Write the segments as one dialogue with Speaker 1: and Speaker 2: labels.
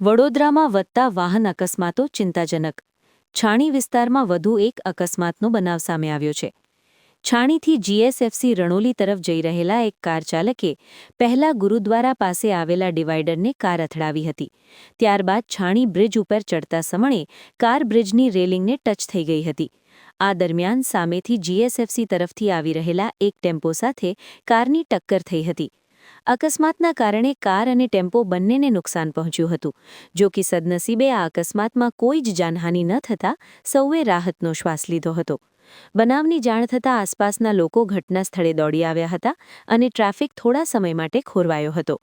Speaker 1: વડોદરામાં વધતા વાહન અકસ્માતો ચિંતાજનક. છાણી વિસ્તારમાં વધુ એક અકસ્માતનો બનાવ સામે આવ્યો છે. છાણીથી જીએસએફસી રણોલી તરફ જઈ રહેલા એક કાર ચાલકે પહેલા ગુરુદ્વારા પાસે આવેલા ડિવાઈડરને કાર અથડાવી હતી. ત્યારબાદ છાણી બ્રિજ ઉપર ચડતા સમયે કાર બ્રિજની રેલિંગને ટચ થઈ ગઈ હતી. આ દરમિયાન સામેથી જીએસએફસી તરફથી આવી રહેલા એક ટેમ્પો સાથે કારની ટક્કર થઈ હતી. અકસ્માતના કારણે કાર અને ટેમ્પો બંનેને નુકસાન પહોંચ્યું હતું. જો કે સદનસીબે આ અકસ્માતમાં કોઈ જ જાનહાનિ ન થતાં સૌએ રાહતનો શ્વાસ લીધો હતો. બનાવની જાણ થતાં આસપાસના લોકો ઘટના સ્થળે દોડી આવ્યા હતા અને ટ્રાફિક થોડા સમય માટે ખોરવાયો હતો.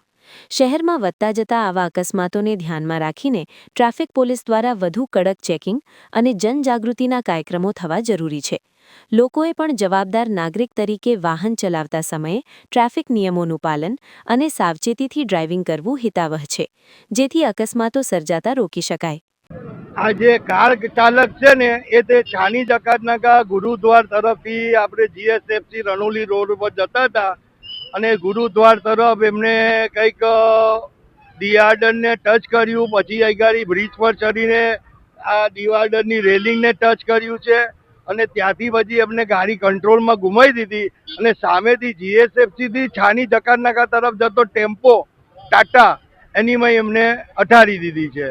Speaker 1: શહેરમાં વધતા જતા આવા અકસ્માતોને ધ્યાનમાં રાખીને ટ્રાફિક પોલીસ દ્વારા વધુ કડક ચેકિંગ અને જનજાગૃતિના કાર્યક્રમો થવા જરૂરી છે. લોકોએ પણ જવાબદાર નાગરિક તરીકે વાહન ચલાવતા સમયે ટ્રાફિક નિયમોનું પાલન અને સાવચેતીથી ડ્રાઇવિંગ કરવું હિતાવહ છે, જેથી અકસ્માતો સર્જાતા રોકી શકાય.
Speaker 2: આ જે કાર ચાલક છે ને, એ તે છાની જકાતનાકા ગુરુદ્વાર તરફથી આપણે જીએસએફસી રણોલી રોડ ઉપર જતા હતા અને ગુરુદ્વાર તરફ એમને કંઈક દિવાર્ડનને ટચ કર્યું, પછી આગળ બ્રિજ પર ચડીને આ ડિવાઈડરની રેલિંગને ટચ કર્યું છે. અને ત્યાંથી પછી એમને ગાડી કંટ્રોલમાં ગુમાવી દીધી. અને સામેથી જીએસએફસીથી છાની જકાતનાકા તરફ જતો ટેમ્પો ટાટા એનીમાં એમને અઠારી દીધી છે.